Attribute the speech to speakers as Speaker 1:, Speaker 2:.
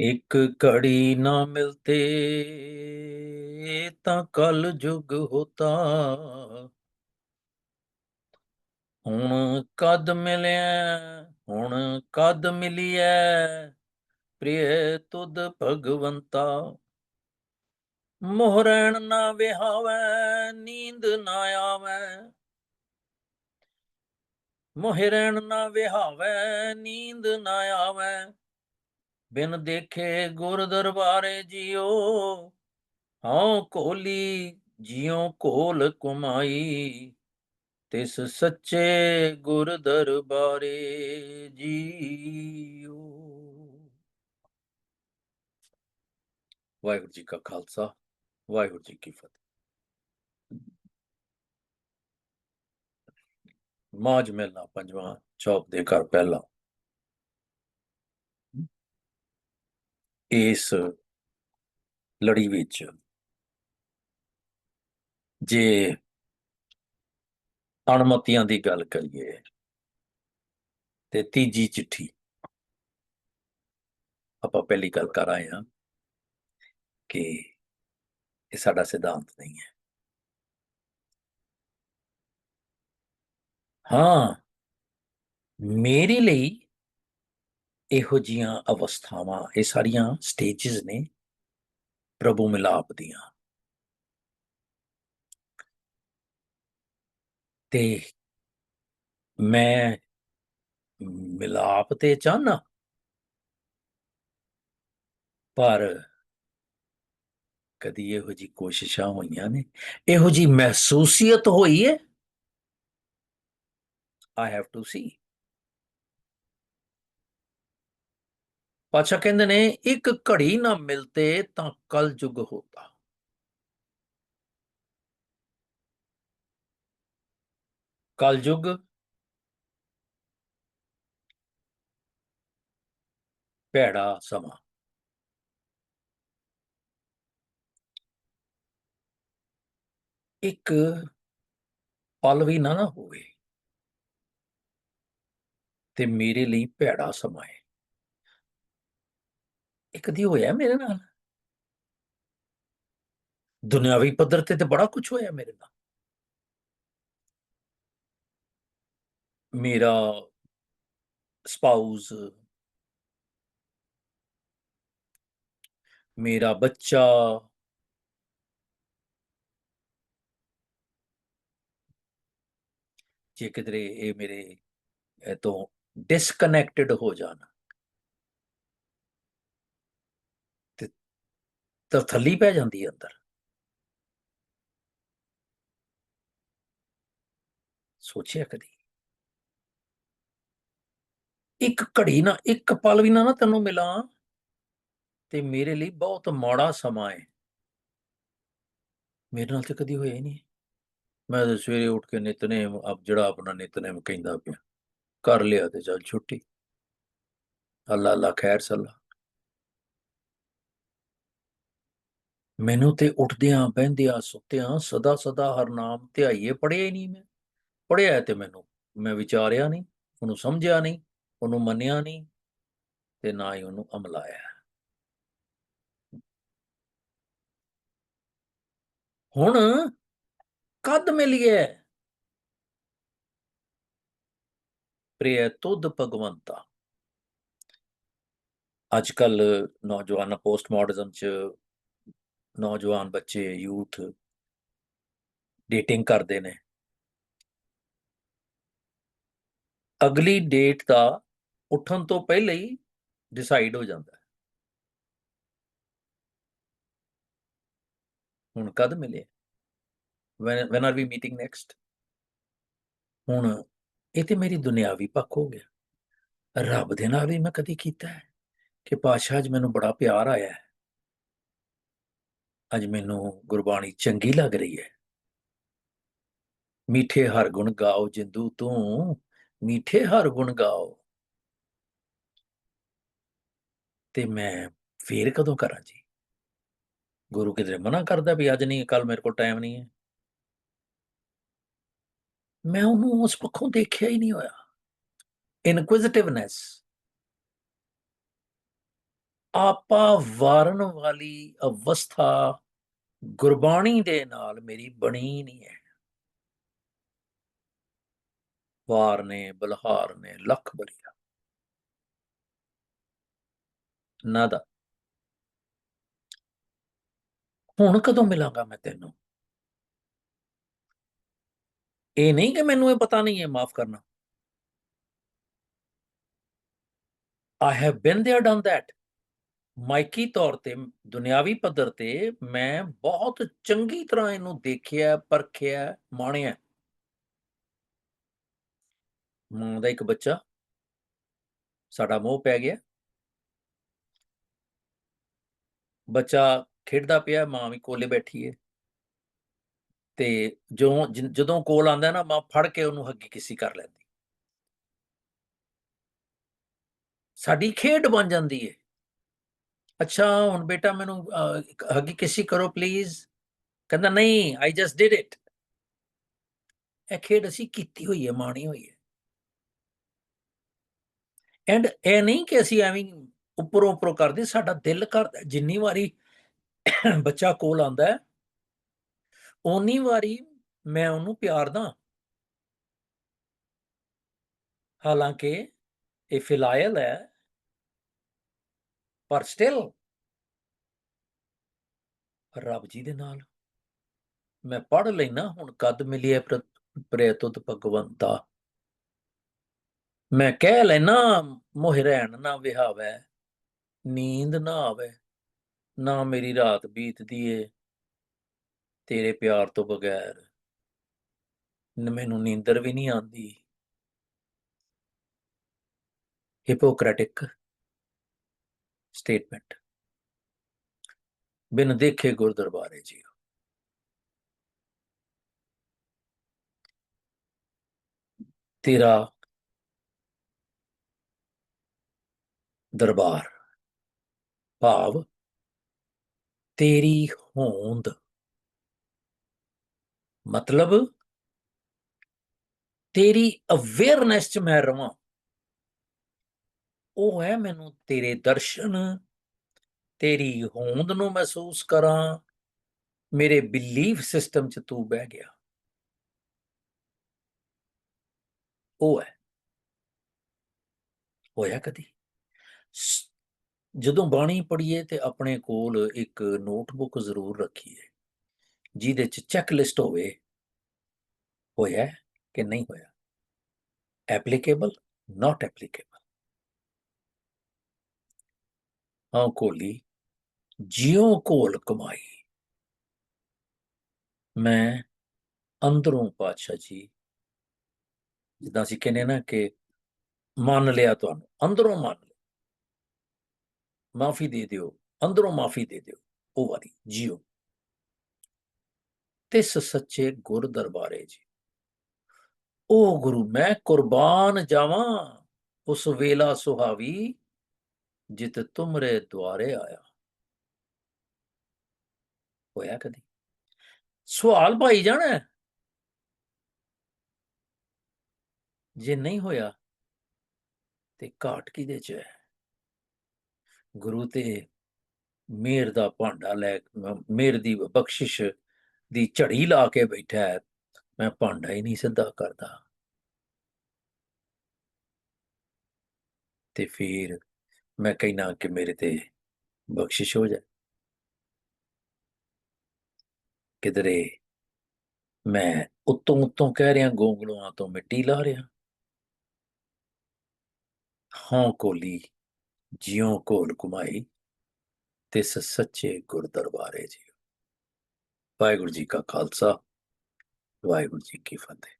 Speaker 1: ਇੱਕ ਘੜੀ ਨਾ ਮਿਲਤੇ, ਤਾਂ ਕਲ ਜੁਗ ਹੋਤਾ। ਹੁਣ ਕਦ ਮਿਲਿਆ ਹੁਣ ਕਦ ਮਿਲਿਐ, ਪ੍ਰਿਯ ਤੁਧ ਭਗਵੰਤਾ। ਮੋਹਰਣ ਨਾ ਵਿਹਾਵੈ, ਨੀਂਦ ਨਾ ਆਵੈ। ਮੋਹਰਣ ਨਾ ਵਿਹਾਵੈ, ਨੀਂਦ ਨਾ ਆਵੈ। ਬਿਨ ਦੇਖੇ ਗੁਰ ਦਰਬਾਰੇ ਜਿਉ ਹਉ ਕੋਲੀ ਜਿਉ ਕੋਲ ਕੁਮਾਈ ਤਿਸ ਸੱਚੇ ਗੁਰ ਦਰਬਾਰੇ ਜੀਉ ਵਾਹਿਗੁਰੂ ਜੀ ਕਾ ਖਾਲਸਾ, ਵਾਹਿਗੁਰੂ ਜੀ ਕੀ ਫਤਿਹ। ਮਾਜ ਮੇਲਾ ਪੰਜਵਾਂ ਚੌਕ ਦੇ ਘਰ ਪਹਿਲਾ ਇਸ ਲੜੀ ਵਿੱਚ ਜੇ ਅਣਮਤੀਆਂ ਦੀ ਗੱਲ ਕਰੀਏ ਤੇ ਤੀਜੀ ਚਿੱਠੀ ਆਪਾਂ ਪਹਿਲੀ ਗੱਲ ਕਰ ਆਏ ਹਾਂ ਕਿ ਇਹ ਸਾਡਾ ਸਿਧਾਂਤ ਨਹੀਂ ਹੈ। ਹਾਂ, ਮੇਰੇ ਲਈ ਇਹੋ ਜੀਆਂ ਅਵਸਥਾਵਾਂ, ਇਹ ਸਾਰੀਆਂ ਸਟੇजेस ਨੇ ਪ੍ਰਭੂ ਮਿਲਾਪ ਦੀਆਂ। ਤੇ ਮੈਂ ਮਿਲਾਪ ਤੇ ਚਾਹਨਾ ਪਰ ਕਦੀ ਇਹੋ ਜੀ ਕੋਸ਼ਿਸ਼ਾਂ ਹੋਈਆਂ ਨੇ। ਇਹੋ ਜੀ ਮਹਿਸੂਸੀਅਤ ਹੋਈ ਹੈ ਆਈ ਹੈਵ ਟੂ ਸੀ ਪਾਸ਼ਾ ਕਹਿੰਦੇ ਨੇ, ਇੱਕ ਘੜੀ ਨਾ ਮਿਲਤੇ ਤਾਂ ਕਲ ਯੁਗ ਹੋਤਾ। ਕਲ ਯੁਗ ਭੈੜਾ ਸਮਾਂ। ਇੱਕ ਪਲ ਵੀ ਨਾ ਨਾ ਹੋਵੇ ਤੇ ਮੇਰੇ ਲਈ ਭੈੜਾ ਸਮਾਂ ਹੈ ਇਹ ਕਦੀ ਹੋਇਆ ਮੇਰੇ ਨਾਲ? ਦੁਨਿਆਵੀ ਪੱਧਰ ਤੇ ਤੇ ਬੜਾ ਕੁਝ ਹੋਇਆ ਮੇਰੇ ਨਾਲ। ਮੇਰਾ ਸਪਾਊਸ ਮੇਰਾ ਬੱਚਾ, ਜੇ ਕਿਧਰੇ ਇਹ ਮੇਰੇ ਇਹ ਤੋਂ ਡਿਸਕਨੈਕਟਡ ਹੋ ਜਾਣ। ਤਾਂ ਥੱਲੀ ਪੈ ਜਾਂਦੀ ਹੈ ਅੰਦਰ। ਸੋਚਿਆ ਕਦੀ? ਇੱਕ ਘੜੀ ਨਾ, ਇੱਕ ਪਲ ਵੀ ਨਾ ਨਾ ਤੈਨੂੰ ਮਿਲਾਂ ਤੇ ਮੇਰੇ ਲਈ ਬਹੁਤ ਮਾੜਾ ਸਮਾਂ ਹੈ ਮੇਰੇ ਨਾਲ ਤੇ ਕਦੀ ਹੋਇਆ ਹੀ ਨਹੀਂ। ਮੈਂ ਤਾਂ ਸਵੇਰੇ ਉੱਠ ਕੇ ਨਿਤਨੇਮ, ਆਪ ਜਿਹੜਾ ਆਪਣਾ ਨਿਤਨੇਮ ਕਹਿੰਦਾ ਪਿਆ, ਕਰ ਲਿਆ ਤੇ ਚੱਲ ਛੁੱਟੀ। ਅੱਲਾ ਅੱਲਾ ਖੈਰ ਸੱਲਾ। ਮੈਨੂੰ ਤੇ ਉੱਠਦਿਆਂ ਬਹਿੰਦਿਆਂ ਸੁੱਤਿਆਂ ਸਦਾ ਸਦਾ ਹਰ ਨਾਮ ਧਿਆਈਏ ਪੜਿਆ ਹੀ ਨਹੀਂ ਮੈਂ। ਪੜਿਆ ਤੇ ਮੈਨੂੰ, ਮੈਂ ਵਿਚਾਰਿਆ ਨਹੀਂ, ਉਹਨੂੰ ਸਮਝਿਆ ਨਹੀਂ, ਉਹਨੂੰ ਮੰਨਿਆ ਨਹੀਂ ਤੇ ਨਾ ਹੀ ਉਹਨੂੰ ਅਮਲਾਇਆ ਹੁਣ ਕਦ ਮਿਲਿਏ? ਪ੍ਰਿਯ ਤੁਧ ਭਗਵੰਤਾ। ਅੱਜ ਕੱਲ ਨੌਜਵਾਨ ਪੋਸਟ ਮਾਡਰਨਿਜ਼ਮ ਚ ਨੌਜਵਾਨ ਬੱਚੇ, ਯੂਥ ਡੇਟਿੰਗ ਕਰਦੇ ਨੇ। ਅਗਲੀ ਡੇਟ ਦਾ ਉੱਠਣ ਤੋਂ ਪਹਿਲਾਂ ਹੀ ਡਿਸਾਈਡ ਹੋ ਜਾਂਦਾ ਹੈ। ਹੁਣ ਕਦ ਮਿਲੇ? When when are we meeting next? ਹੁਣ ਇਹ ਤੇ ਮੇਰੀ ਦੁਨਿਆਵੀ ਪੱਖ ਹੋ ਗਿਆ। ਰੱਬ ਦੇ ਨਾਲ ਵੀ ਮੈਂ ਕਦੀ ਕੀਤਾ ਹੈ ਕਿ ਪਾਸ਼ਾ ਅੱਜ ਮੈਨੂੰ ਬੜਾ ਪਿਆਰ ਆਇਆ ਹੈ। ਅੱਜ ਮੈਨੂੰ ਗੁਰਬਾਣੀ ਚੰਗੀ ਲੱਗ ਰਹੀ ਹੈ। ਮਿੱਠੇ ਹਰ ਗੁਣ ਗਾਓ ਜਿੰਦੂ ਤੂੰ, ਮਿੱਠੇ ਹਰ ਗੁਣ ਗਾਓ। ਤੇ ਮੈਂ ਫੇਰ ਕਦੋਂ ਕਰਾਂ ਜੀ? ਗੁਰੂ ਕਿਤੇ ਮਨਾ ਕਰਦਾ ਵੀ ਅੱਜ ਨਹੀਂ ਕੱਲ ਮੇਰੇ ਕੋਲ ਟਾਈਮ ਨਹੀਂ ਹੈ। ਮੈਂ ਉਹਨੂੰ ਉਸ ਪੱਖੋਂ ਦੇਖਿਆ ਹੀ ਨਹੀਂ ਹੋਇਆ। ਇਨਕੁਇਜ਼ਿਟਿਵਨੈਸ ਆਪਾ ਵਾਰਨ ਵਾਲੀ ਅਵਸਥਾ ਗੁਰਬਾਣੀ ਦੇ ਨਾਲ ਮੇਰੀ ਬਣੀ ਨਹੀਂ ਹੈ। ਵਾਰ ਨੇ, ਬਲਹਾਰ ਨੇ, ਲੱਖ ਬਰੀਆ ਨਾਦਾ ਹੁਣ ਕਦੋਂ ਮਿਲਾਂਗਾ ਮੈਂ ਤੈਨੂੰ? ਇਹ ਨਹੀਂ ਕਿ ਮੈਨੂੰ ਇਹ ਪਤਾ ਨਹੀਂ ਹੈ ਮਾਫ ਕਰਨਾ। I have been there, done that ਮਾਇਕੀ ਤੌਰ ਤੇ, ਦੁਨਿਆਵੀ ਪੱਧਰ ਤੇ ਮੈਂ ਬਹੁਤ ਚੰਗੀ ਤਰ੍ਹਾਂ ਇਹਨੂੰ ਦੇਖਿਆ, ਪਰਖਿਆ, ਮਾਣਿਆ। ਮਾਂ ਦਾ ਇੱਕ ਬੱਚਾ। ਸਾਡਾ ਮੋਹ ਪੈ ਗਿਆ। ਬੱਚਾ ਖੇਡਦਾ ਪਿਆ, ਮਾਂ ਵੀ ਕੋਲੇ ਬੈਠੀ ਹੈ ਤੇ ਜਦੋਂ ਜਦੋਂ ਕੋਲ ਆਂਦਾ ਨਾ, ਮਾਂ ਫੜ ਕੇ ਉਹਨੂੰ ਹੱਗੀ ਕਿਸੀ ਕਰ ਲੈਂਦੀ। ਸਾਡੀ ਖੇਡ ਬਣ ਜਾਂਦੀ ਹੈ ਅੱਛਾ, ਹੁਣ ਬੇਟਾ ਮੈਨੂੰ ਹੱਗੀ ਕਿਸੀ ਕਰੋ ਪਲੀਜ਼ ਕਹਿੰਦਾ, ਨਹੀਂ ਆਈ ਜਸਟ ਡਿਡ ਇਟ ਇਹ ਖੇਡ ਅਸੀਂ ਕੀਤੀ ਹੋਈ ਹੈ, ਮਾਣੀ ਹੋਈ ਹੈ। ਐਂਡ ਇਹ ਨਹੀਂ ਕਿ ਅਸੀਂ ਐਵੇਂ ਉੱਪਰੋਂ ਉੱਪਰੋਂ ਕਰਦੇ, ਸਾਡਾ ਦਿਲ ਕਰਦਾ, ਜਿੰਨੀ ਵਾਰੀ ਬੱਚਾ ਕੋਲ ਆਂਦਾ ਹੈ, ਓਨੀ ਵਾਰੀ ਮੈਂ ਉਹਨੂੰ ਪਿਆਰ ਦਾਂ। ਹਾਲਾਂਕਿ ਇਹ ਫਿਲਾਇਲ ਹੈ ਪਰ ਸਟਿਲ ਰੱਬ ਜੀ ਦੇ ਨਾਲ। ਮੈਂ ਪੜ ਲੈਣਾ ਹੁਣ ਕਦ ਮਿਲਿਆ ਪ੍ਰੇਤੁਤ ਭਗਵੰਤਾ। ਮੈਂ ਕਹਿ ਲੈਣਾ ਮੋਹ ਰਹਿਣ ਨਾ ਵਿਹਾਵੇ, ਨੀਂਦ ਨਾ ਆਵੇ, ਨਾ ਮੇਰੀ ਰਾਤ ਬੀਤਦੀ ਏ, ਤੇਰੇ ਪਿਆਰ ਤੋਂ ਬਗੈਰ ਮੈਨੂੰ ਨੀਂਦਰ ਵੀ ਨਹੀਂ ਆਉਂਦੀ ਹਿਪੋਕ੍ਰੈਟਿਕ ਸਟੇਟਮੈਂਟ ਬਿਨ ਦੇਖੇ ਗੁਰ ਦਰਬਾਰੇ ਜੀ ਤੇਰਾ ਦਰਬਾਰ, ਭਾਵ ਤੇਰੀ ਹੋਂਦ। ਮਤਲਬ ਤੇਰੀ ਅਵੇਅਰਨੈਸ ਚ ਮੈਂ ਰਵਾਂ। ਉਹ ਹੈ ਮੈਨੂੰ ਤੇਰੇ ਦਰਸ਼ਨ, ਤੇਰੀ ਹੋਂਦ ਨੂੰ ਮਹਿਸੂਸ ਕਰਾਂ, ਮੇਰੇ ਬਿਲੀਫ ਸਿਸਟਮ ਚ ਤੂੰ ਬਹਿ ਗਿਆ। ਉਹ ਹੈ। ਹੋਇਆ ਕਦੀ? ਜਦੋਂ ਬਾਣੀ ਪੜ੍ਹੀਏ ਤੇ ਆਪਣੇ ਕੋਲ ਇੱਕ ਨੋਟਬੁੱਕ ਜ਼ਰੂਰ ਰੱਖੀਏ, ਜਿਹਦੇ ਚ ਚੈੱਕ ਲਿਸਟ ਹੋਵੇ, ਹੋਇਆ ਕਿ ਨਹੀਂ ਹੋਇਆ? ਐਪਲੀਕੇਬਲ ਨਾਟ ਐਪਲੀਕੇਬਲ ਹਾਂ ਕੋਲੀ ਜਿਉ ਕੋਲ ਕਮਾਈ ਮੈਂ ਅੰਦਰੋਂ ਪਾਤਸ਼ਾਹ ਜੀ ਜਿੱਦਾਂ ਅਸੀਂ ਕਹਿੰਦੇ ਨਾ ਕਿ ਮੰਨ ਲਿਆ ਤੁਹਾਨੂੰ ਅੰਦਰੋਂ ਮੰਨ ਲਿਆ ਮਾਫੀ ਦੇ ਦਿਓ ਅੰਦਰੋਂ ਮਾਫੀ ਦੇ ਦਿਓ ਉਹ ਵਾਰੀ ਜਿਉ ਤਿਸ ਸੱਚੇ ਗੁਰ ਦਰਬਾਰੇ ਜੀ ਉਹ ਗੁਰੂ ਮੈਂ ਕੁਰਬਾਨ ਜਾਵਾਂ ਉਸ ਵੇਲਾ ਸੁਹਾਵੀ ਜਿਤ ਤੁਮਰੇ ਦੁਆਰੇ ਆਇਆ। ਹੋਇਆ ਕਦੀ? ਸਵਾਲ ਭਾਈ ਜਾਣਾ ਜੇ ਨਹੀਂ ਹੋਇਆ, ਤੇ ਘਾਟ ਕਿਦੇ ਚ ਹੈ? ਗੁਰੂ ਤੇ ਮੇਰ ਦਾ ਭਾਂਡਾ ਲੈ ਮੇਰ ਦੀ ਬਖਸ਼ਿਸ਼ ਦੀ ਝੜੀ ਲਾ ਕੇ ਬੈਠਾ ਹੈ। ਮੈਂ ਭਾਂਡਾ ਹੀ ਨਹੀਂ ਸਿੱਧਾ ਕਰਦਾ। ਤੇ ਫਿਰ ਮੈਂ ਕਹਿਣਾ ਕਿ ਮੇਰੇ ਤੇ ਬਖਸ਼ਿਸ਼ ਹੋ ਜਾਏ ਕਿਧਰੇ ਮੈਂ ਉਤੋਂ ਉਤੋਂ ਕਹਿ ਰਿਹਾ ਗੋਂਗਲੋਆਂ ਤੋਂ ਮਿੱਟੀ ਲਾ ਰਿਹਾ ਹਾਂ ਕੋਲੀ ਜਿਉ ਕੋਲ ਕੁਮਾਈ ਤੇ ਸੱਚੇ ਗੁਰ ਦਰਬਾਰੇ ਜੀ ਵਾਹਿਗੁਰੂ ਜੀ ਕਾ ਖਾਲਸਾ ਵਾਹਿਗੁਰੂ ਜੀ ਕੀ ਫਤਿਹ